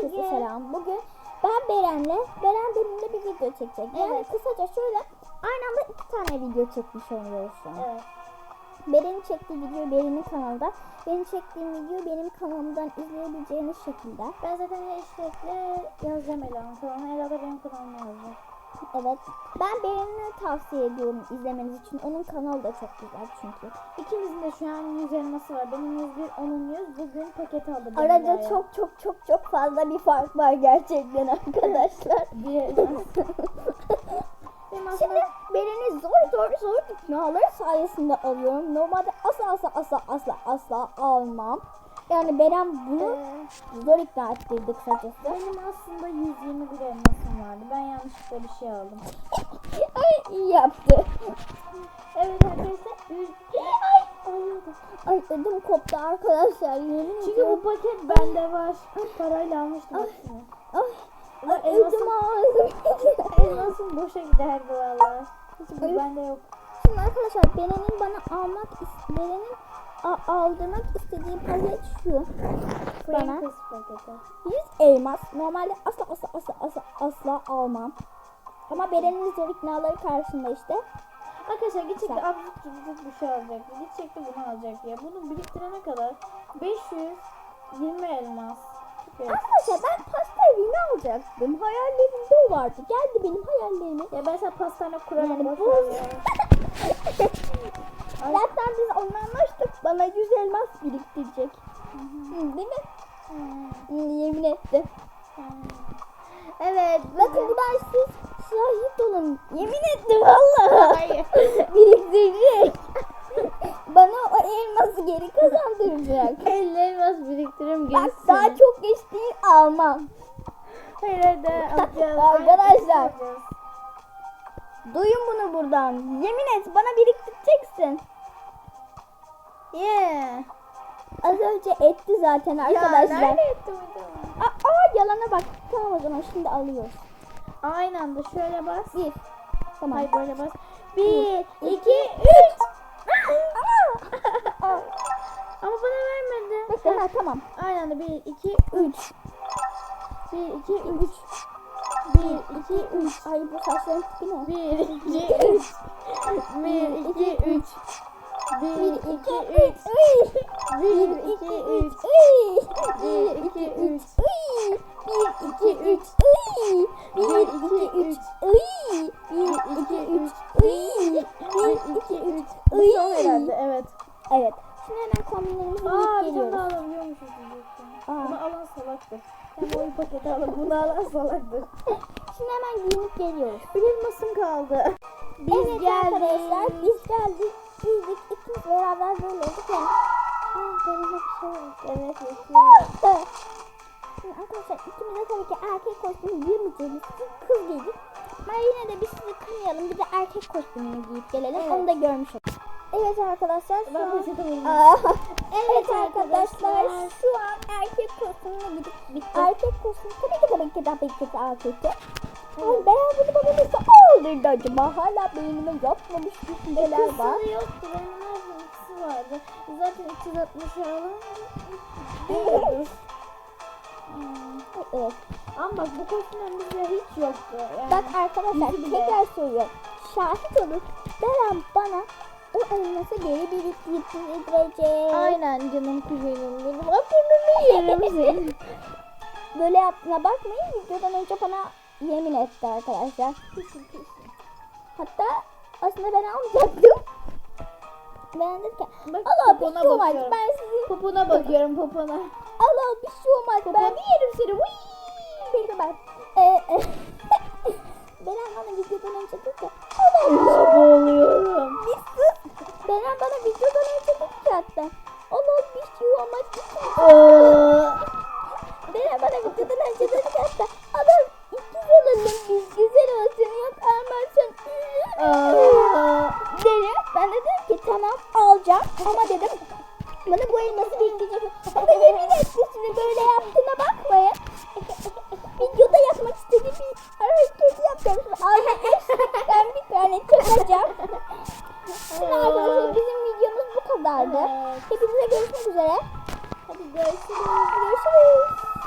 Herkese selam. Bugün ben Beren'le, Beren benimle bir video çekecek. Yani Evet. kısaca şöyle aynı anda iki tane video çekmiş oluyoruz şu an. Evet. Beren'in çektiği video Beren'in kanalda. Benim çektiğim video benim kanalımdan izleyebileceğiniz şekilde. Ben zaten hashtag'le yazacağım Ela'nın kanalına. Ela da benim kanalıma yazacak. Evet. Ben Beren'i tavsiye ediyorum izlemeniz için. Onun kanalı da çok güzel çünkü. İkimizin de şu an 100 elması var. Benim 101, onun 100. Bugün paket aldı. Arada çok çok çok çok fazla bir fark var gerçekten arkadaşlar. Şimdi Beren'i zor zor zor iknaları sayesinde alıyorum. Normalde asla asla asla asla asla almam. Yani Beren bunu Ee, zor ikna ettirdi kısacası. benim aslında 121 elmasım vardı. Ben yanlışlıkla bir şey aldım. Ay iyi yaptı. Evet arkadaşlar. Ay alıyordum. Ay ödüm koptu arkadaşlar yemin Çünkü ediyorum. bu paket bende var. Parayla almıştım Ay. Ay, Ulan ay elmasım- ağzım. Elmasım boşa giderdi valla. Hiç bu Ay. bende yok. Şimdi arkadaşlar Beren'in bana almak Beren'in aldırmak istediği paket şu. Bana. Frankers paketi. 100 elmas. Normalde asla asla asla asla asla almam. Ama Beren'in zor iknaları karşısında işte. Arkadaşlar gidecekti Güzel. abicik cubicik bir şey alacaktı. Gidecekti bunu alacak ya. Bunu biriktirene kadar 520 elmas. Arkadaşlar ben pasta evini alacaktım. Hayallerimde o vardı. Geldi benim hayallerime. Ya ben sana pastane kurarım. Yani bu-. Zaten biz onunla anlaştık. Bana 100 elmas biriktirecek. Hı, Değil mi? Hı, Yemin etti. hmm. Evet. Bakın buradan siz şahit olun. Yemin etti vallahi. Hayır. Biriktirecek. Bana o elması geri kazandıracak. 50 elmas biriktiririm Bak daha çok geç değil almam. Hadi alacağız. Arkadaşlar. Duyun bunu buradan. Yemin et bana biriktireceksin. Yeah. Az önce etti zaten Ya arkadaşlar. nerede etti bu Aa, aa, yalana bak. Tamam o zaman şimdi alıyoruz. Aynı anda şöyle bas. Bir. Tamam. Hayır böyle bas. 1, 2, 3. Ama bana vermedi. Bekle ha tamam. Aynı anda 1, 2, 3. 1, 2, 3. 1, 2, 3. Ay bu saçların tipi ne? 1, 2, 3. 1, 2, 3. 1, 2, 3. 1, 2, 3. 1, 2, 3. 1, 2, 3. 1, 2, 3. salaktır. Hem oyun paketi alıp bunu alan salaktır. Şimdi hemen giyinip geliyoruz. Bir elmasım kaldı. Biz evet geldik. arkadaşlar biz geldik. Giydik. İkimiz beraber böyle olduk yani. Benim bir şey var. Evet yaşıyoruz. Şimdi arkadaşlar ikimiz de tabii ki erkek kostümü giymeyeceğimiz için kız giydik. Ama yine de biz sizi kırmayalım. Bir de erkek kostümünü giyip gelelim. Evet. Onu da görmüş olalım. Evet arkadaşlar Ben peçete buldum. Evet kostümüne gidip erkek kostümü tabii ki tabii ki tabii ki erkekte. Ay ben bunu bana nasıl aldırdı acaba? Hala beynime yapmamış düşünceler var. Kısımda yoktu. Benim nerede ikisi vardı. Zaten 360 alan değiliz. Hmm. Evet. Ama bak bu kostümden bizde hiç yoktu. Yani Bak arkadaşlar tekrar söylüyorum. Şahit olun. Beren bana o elması geri biriktirecek. Aynen canım kuzenim benim. Aklımı yerim senin. Böyle yaptığına bakmayın. Videodan önce bana yemin etti arkadaşlar. Hatta aslında ben almayacaktım. Ben dedim ki Bak, Allah bir şey olmaz. Ben sizin Popona bakıyorum popona. Allah bir şey olmaz. Ben bir yerim seni. Vıy! Bekle ben. Ee, Beren bana videodan önce dedi ki Allah bir şey Boğuluyorum. Bir. Beren bana videodan önce dedi hatta. Onu bir şey olmaz. Beren şey bana videodan önce dedi hatta. Adam iki yılında biz güzel olsun yok almasın. dedi. Ben de dedim ki tamam alacağım ama dedim bana bu elması bildirecek. Ama yemin etti şimdi böyle yaptığına bakmayın. Videoda yapmak istediğim bir hareket yapıyorum. Ağzını ben bir tane çakacağım. videoda görüşmek üzere. Hadi görüşürüz. Görüşürüz.